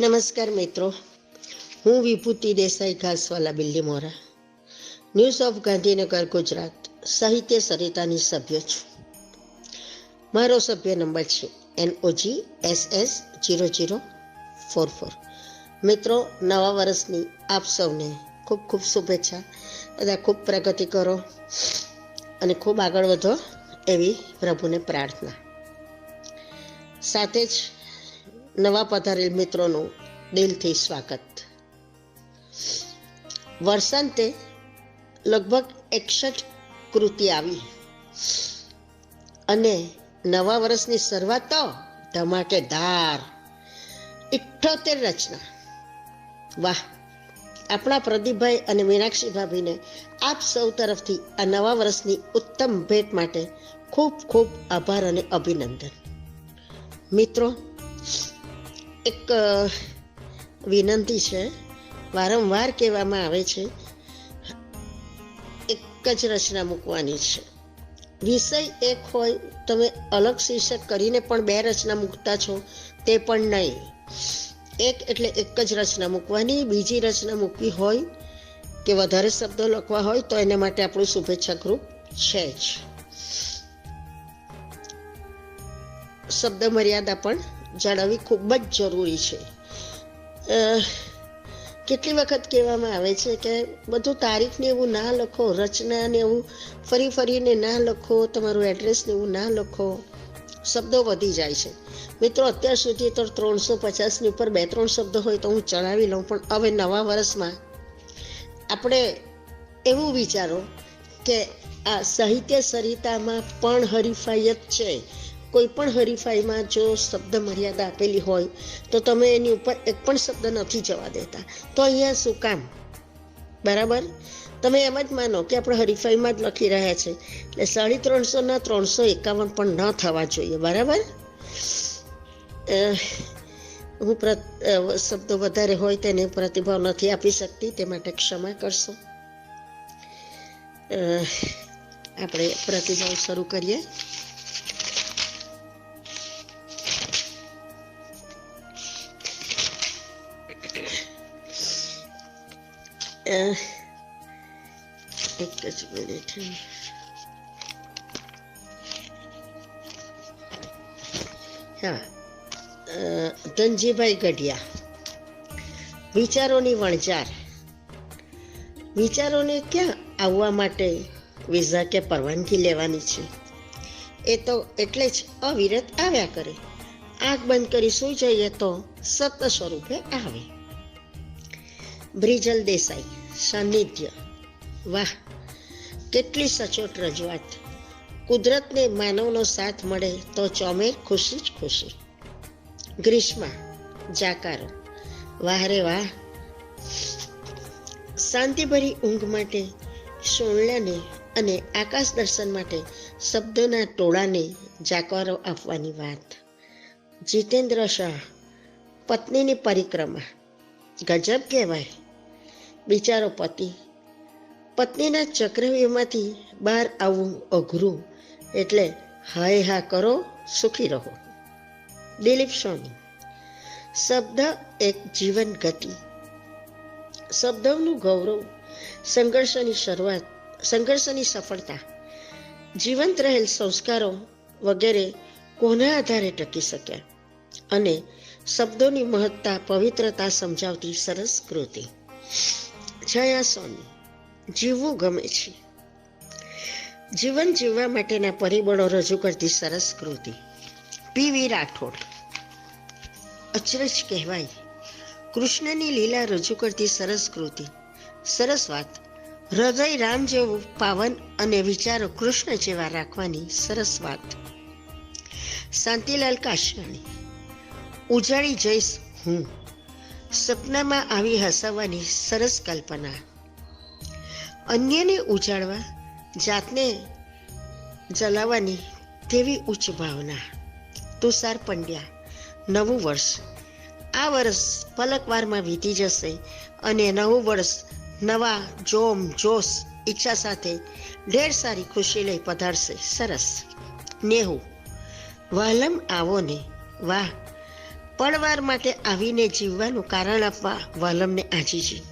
નમસ્કાર મિત્રો. હું વિભૂતિ દેસાઈ ઘાસવાલા બિલ્લી મોરા. News of Gandhinagar, Gujarat. સાહિત્ય સરિતાની સભ્ય છું. મારો સભ્ય નંબર છે N O G S S zero zero four four મિત્રો, નવા વર્ષની આપ સૌને ખૂબ ખૂબ શુભેચ્છા બધા ખૂબ પ્રગતિ કરો અને ખૂબ આગળ વધો એવી પ્રભુને પ્રાર્થના. સાથે જ નવા પધારેલ મિત્રોનું દિલથી સ્વાગત. વર્ષાંતે લગભગ એકસઠ કૃતિ આવી. અને નવા વર્ષની શરૂઆત તો ધમાકેદાર. ઇઠ્ઠોતેર રચના. વાહ, આપણા પ્રદીપભાઈ અને મીનાક્ષી ભાભીને આપ સૌ તરફથી આ નવા વર્ષની ઉત્તમ ભેટ માટે ખૂબ ખૂબ આભાર અને અભિનંદન. મિત્રો એક વિનંતી છે. વારંવાર કહેવામાં આવે છે. એક જ રચના મૂકવાની છે. વિષય એક હોય, તમે અલગ શીર્ષક કરીને પણ બે રચના મૂકતા છો, તે પણ નહીં. એક એટલે એક જ રચના મૂકવાની, બીજી રચના મૂકવી હોય કે વધારે શબ્દો લખવા હોય, તો એને માટે આપણું શુભેચ્છા ગ્રુપ છે જ. શબ્દ મર્યાદા પણ જાળવવી ખૂબ જ જરૂરી છે. કેટલી વખત કહેવામાં આવે છે કે બધું તારીખને એવું ના લખો, રચનાને એવું ફરી ફરીને ના લખો, તમારું એડ્રેસને એવું ના લખો, શબ્દો વધી જાય છે. મિત્રો, અત્યાર સુધી તો ત્રણસો પચાસની ઉપર બે ત્રણ શબ્દો હોય તો હું ચડાવી લઉં, પણ હવે નવા વર્ષમાં આપણે એવું વિચારો કે આ સાહિત્ય સરિતામાં પણ હરીફાયત છે. કોઈ પણ હરીફાઈમાં જો શબ્દ મર્યાદા આપેલી હોય, તો તમે એની ઉપર એક પણ શબ્દ નથી જવા દેતા. તો અહીંયા શું કામ? બરાબર? તમે એમ જ માનો કે આપણે હરીફાઈમાં જ લખી રહ્યા છે. એટલે સાડી ત્રણસોના ત્રણસો એકાવન પણ ન થવા જોઈએ, બરાબર? હું શબ્દો વધારે હોય તેને પ્રતિભાવ નથી આપી શકતી, તે માટે ક્ષમા કરશો. આપણે પ્રતિભાવ શરૂ કરીએ. એક જ મિનિટ હા ધનજીભાઈ ગઢિયા વિચારોની વણઝાર વિચારોને ક્યાં આવવા માટે વિઝા કે પરવાનગી લેવાની છે? એ તો એટલે જ અવિરત આવ્યા કરે. આંખ બંધ કરી સૂઈ જઈએ તો સત સ્વરૂપે આવે. બ્રિજલ દેસાઈ. સાનિધ્ય. વાહ, કેટલી સચોટ રજૂઆત. કુદરતને માનવનો સાથ મળે તો ચોમેર ખુશી જ ખુશી. ગ્રીષ્મા, જાકારો. વાહ રે વાહ. શાંતિભરી ઊંઘ માટે સોળલાને અને આકાશ દર્શન માટે શબ્દોના ટોળાને જાકારો આપવાની વાત. જીતેન્દ્ર શાહ, પત્નીની પરિક્રમા. ગજબ કહેવાય. બિચારો પતિ. પત્નીના ચક્રવ્યૂહમાંથી બહાર આવવું અઘરું એટલે હાય હા કરો, સુખી રહો. દિલીપ સોની. શબ્દ એક જીવન ગતિ. શબ્દોનું ગૌરવ, સંઘર્ષની શરૂઆત, સંઘર્ષની સફળતા, જીવંત રહેલ સંસ્કારો વગેરે કોના આધારે ટકી શક્યા અને શબ્દોની મહત્તા, પવિત્રતા સમજાવતી સરસ કૃતિ. જયા સોની. જીવવું ગમે છે. જીવન જીવવા માટેના પરિબળો રજૂ કરતી સરસ કૃતિ. પી વી રાઠોડ. અચરજ કહેવાય. કૃષ્ણની લીલા રજૂ કરતી સરસ કૃતિ. સરસ વાત. હૃદય રામ જેવું પાવન અને વિચારો કૃષ્ણ જેવા રાખવાની સરસ વાત. શાંતિલાલ કાશિયાણી. ઉજાડી જઈશ હું. સપનામાં આવી હસાવવાની સરસ કલ્પના. અન્યને ઉજાડવા, જાતને જલાવવાની તેવી ઉચ્ચ ભાવના. તુષાર પંડ્યા, નવું વર્ષ. આ વર્ષ પલકવારમાં વીતી જશે અને નવું વર્ષ નવા જોમ, જોશ, ઈચ્છા સાથે ઢેર સારી ખુશી લઈ પધારશે. સરસ. નેહુ વહલમ આવો ને, વાહ પળવાર માટે આવીને જીવવાનું કારણ આપવા વાલમને આજીજી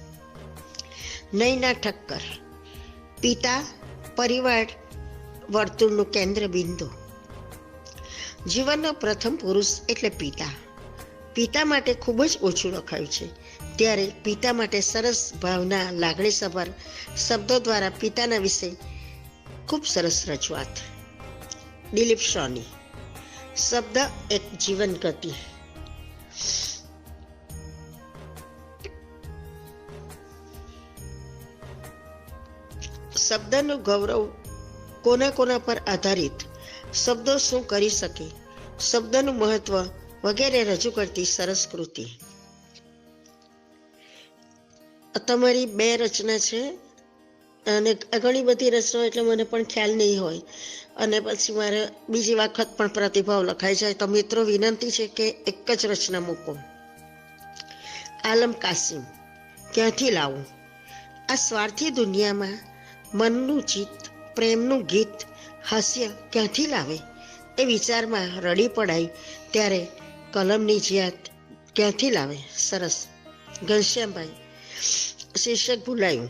નૈના ઠક્કર, પિતા, પરિવાર, વર્તુળનું કેન્દ્ર બિંદુ. જીવનનો પ્રથમ પુરુષ એટલે પિતા. પિતા માટે ખૂબ જ ઓછું લખાયું છે. ત્યારે પિતા માટે સરસ ભાવના લાગણી સભર શબ્દો દ્વારા પિતાના વિશે ખૂબ સરસ રજૂઆત. દિલીપ સોની, શબ્દ એક જીવન ગતિ. શબ્દનું ગૌરવ કોના કોના પર આધારિત? શબ્દો શું કરી શકે? શબ્દનું મહત્વ વગેરે રજૂ કરતી સરસ કૃતિ. તમારી બે રચના છે. અને ઘણી બધી રચનાઓ એટલે મને પણ ખ્યાલ નહીં હોય. અને પછી મારે બીજી વખત પણ પ્રતિભાવ લખાઈ જાય તો મિત્રો, વિનંતી છે કે એક જ રચના મૂકો. આલમ કાસિમ, ક્યાંથી લાવું? આ સ્વાર્થી દુનિયામાં મનનું ચિત્ત, પ્રેમનું ગીત, હાસ્ય ક્યાંથી લાવે? એ વિચારમાં રડી પડાય ત્યારે કલમની જીયાત ક્યાંથી લાવે? સરસ. ઘનશ્યામભાઈ, શીર્ષક ભૂલાયું.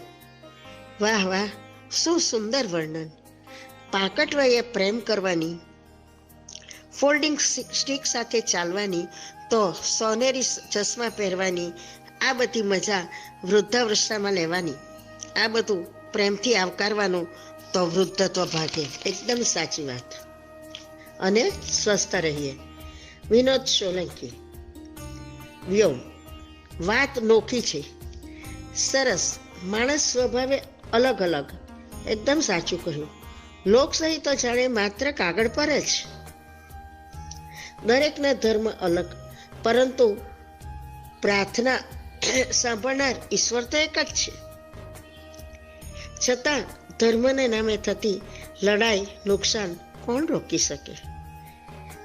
વાહ વાહ, શું સુંદર વર્ણન. પાકટવાએ પ્રેમ કરવાની, ફોલ્ડિંગ સ્ટીક સાથે ચાલવાની, તો સોનેરી ચશ્મા પહેરવાની, આ બધી મજા વૃદ્ધાવસ્થામાં લેવાની. આ બધું પ્રેમથી આવકારવાનું તો વૃદ્ધત્વ ભાગે. એકદમ સાચી વાત. અને સ્વસ્થ રહીએ. વિનોદ સોલંકી. વ્યોમ વાત નોખી છે. સરસ. માણસ સ્વભાવે અલગ અલગ. એકદમ સાચું કહ્યું. લોકશાહી તો જાણે માત્ર કાગળ પર જ. દરેકના ધર્મ અલગ, પરંતુ પ્રાર્થના સાંભળનાર ઈશ્વર તો એક જ છે. છતાં ધર્મને નામે થતી લડાઈ, નુકસાન કોણ રોકી શકે?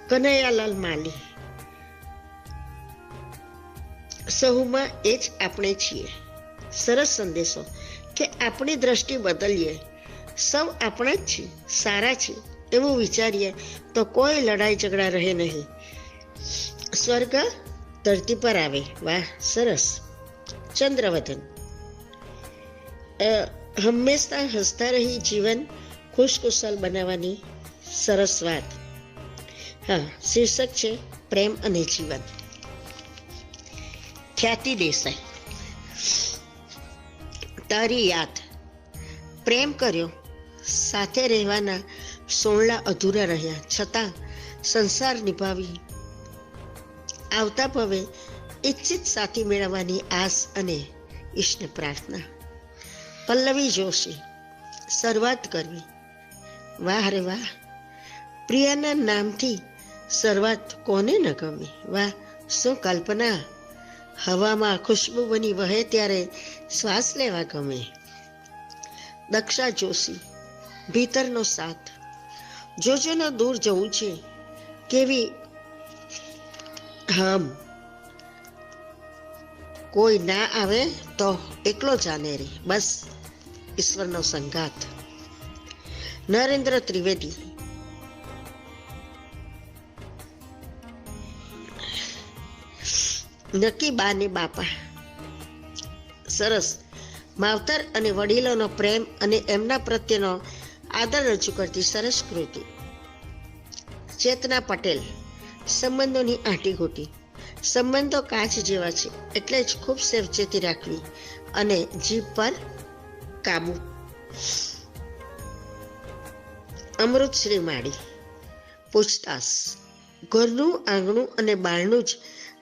કનૈયાલાલ માલી. સહુમાં એ જ આપણે છીએ. સરસ સંદેશો. કે આપણી દ્રષ્ટિ બદલીએ. સૌ આપણા જ છીએ, સારા છીએ એવું વિચારીએ તો કોઈ લડાઈ ઝઘડા રહે નહીં. સ્વર્ગ ધરતી પર આવે. વાહ, સરસ. ચંદ્રવદન. હંમેશા હસતા રહી જીવન ખુશખુશાલ બનાવવાની સરસ વાત. હા, શીર્ષક છે પ્રેમ અને જીવન. ખ્યાતિ દેસાઈ. તારી યાદ. પ્રેમ કર્યો. સાથે રહેવાના સોળલા અધૂરા રહ્યા. છતાં સંસાર નિભાવી આવતા ભવે ઈચ્છિત સાથી મેળવવાની આસ અને ઈષ્ટ પ્રાર્થના. પલ્લવી જોશી, શરૂઆત કરવી. વાહ રે વાહ. પ્રિયાના નામથી શરૂઆત કોને ન ગમી? વાહ, શું કલ્પના. હવામાં ખુશ્બુ બની વહે ત્યારે શ્વાસ લેવા ગમે. દક્ષા જોશી, ભીતરનો સાથ. જોજોનો દૂર જવું છે. કેવી હમ. કોઈ ના આવે તો એકલો જાને રે. બસ, ઈશ્વરનો સંઘાત નરેન્દ્ર ત્રિવેદી નક્કી બા ને બાપા. સરસ. માવતર અને વડીલોનો પ્રેમ અને એમના પ્રત્યેનો આદર રજૂ કરતી સરસ કૃતિ. ચેતના પટેલ. સંબંધોની આંટીઘૂટી સંબંધો કાચ જેવા છે, એટલે જ ખૂબ સાવચેતી રાખવી અને જીભ પર કાબુ. અમૃત શ્રી માળી. પૂછતાસ. ઘરનું, આંગણું અને બારણું જ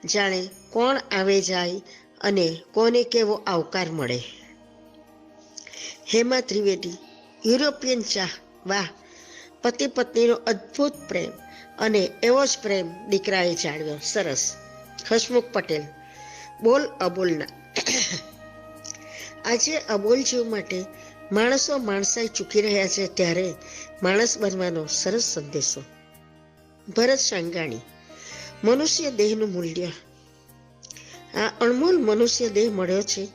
જાણે કોણ આવે જાય અને કોને કેવો આવકાર મળે? હેમા ત્રિવેદી, યુરોપિયન ચાહ વાહ, પતિ પત્નીનો અદ્ભુત પ્રેમ અને એવો જ પ્રેમ દીકરાએ જાળવ્યો. સરસ. હસમુખ પટેલ, બોલ અબોલના. આજે અબોલ જીવ માટે માણસો માણસાઈ ચૂકી રહ્યા છે ત્યારે માણસ બનવાનો સરસ સંદેશો. ભરત સાંગાણી, મનુષ્ય દેહનું મૂલ્ય આ અણમોલ મનુષ્ય દેહ મળ્યો છે,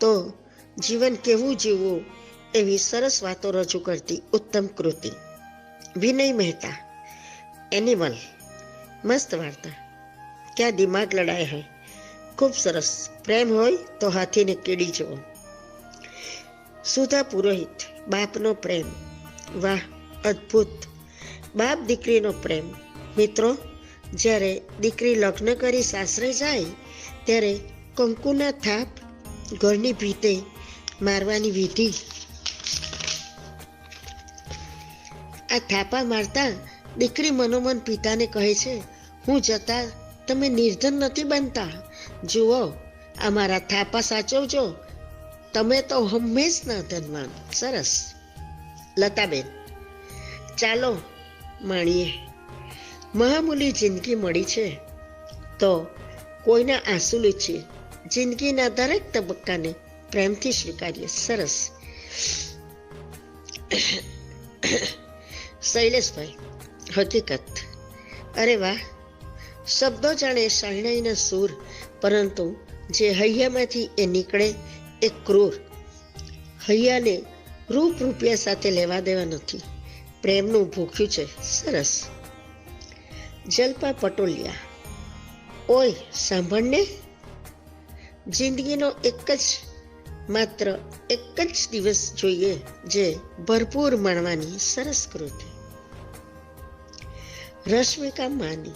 તો જીવન કેવું જીવવું એવી સરસ વાતો રજૂ કરતી ઉત્તમ કૃતિ. વિનય મહેતા, એનિમલ, મસ્ત વાર્તા. ક્યાં દિમાગ લડાય હૈ? ખૂબ સરસ. પ્રેમ હોય તો હાથીને કેડી જવો સુધા પુરોહિત, બાપનો પ્રેમ. વાહ, અદ્ભુત. બાપ દીકરીનો પ્રેમ. મિત્રો, જ્યારે દીકરી લગ્ન કરી સાસરે જાય ત્યારે કંકુના થાપ ઘરની ભીતે મારવાની વિધિ. આ થાપા મારતા દીકરી મનોમન પિતાને કહે છે, હું જતા તમે નિર્ધન નથી બનતા. જુઓ, આ મારા થાપા સાચવજો. તમે તો હંમેશના ધનવાન સરસ. લતાબેન, ચાલો માણીએ. મહામૂલી જિંદગી મળી છે. તો કોઈના આંસુ છે જિંદગીના દરેક તબક્કાને પ્રેમથી સ્વીકારીએ. સરસ. શૈલેષભાઈ, હકીકત. અરે વાહ. શબ્દો જાણે શરણાઈના સૂર, પરંતુ જે હૈયામાંથી એ નીકળે એ ક્રૂર. હૈયાને રૂપ રૂપિયા સાથે લેવા દેવા નથી. પ્રેમનું ભૂખ્યું છે. સરસ. જલપા પટોલિયા. ઓય, સાંભળને? જિંદગીનો એક જ, માત્ર એક જ દિવસ જોઈએ જે ભરપૂર માણવાની સરસ કૃતિ. રશ્મિકા માની,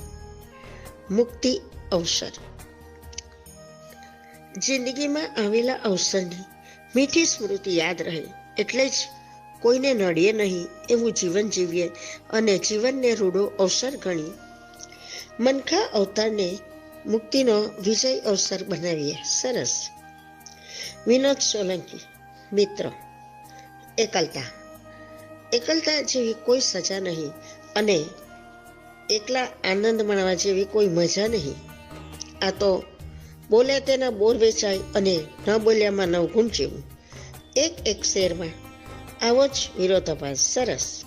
મુક્તિ અવસર. જિંદગીમાં આવેલા અવસરની મીઠી સ્મૃતિ યાદ રહે, એટલે જ કોઈને નડીએ નહીં એવું જીવન જીવીએ અને જીવનને રૂડો અવસર ગણીએ મનખા અવતારને મુક્તિનો વિજય અવસર બનાવીએ. સરસ. વિનોદ સોલંકી, મિત્ર. એકલતા. એકલતા જેવી કોઈ સજા નહીં અને એકલા આનંદ માણવા જેવી કોઈ મજા નહીં. આ તો બોલે તેના બોર વેચાય અને ન બોલ્યામાં નવ ગુણ જેવું. એક એક શેરમાં આવો જ વિરોધાભાસ. સરસ.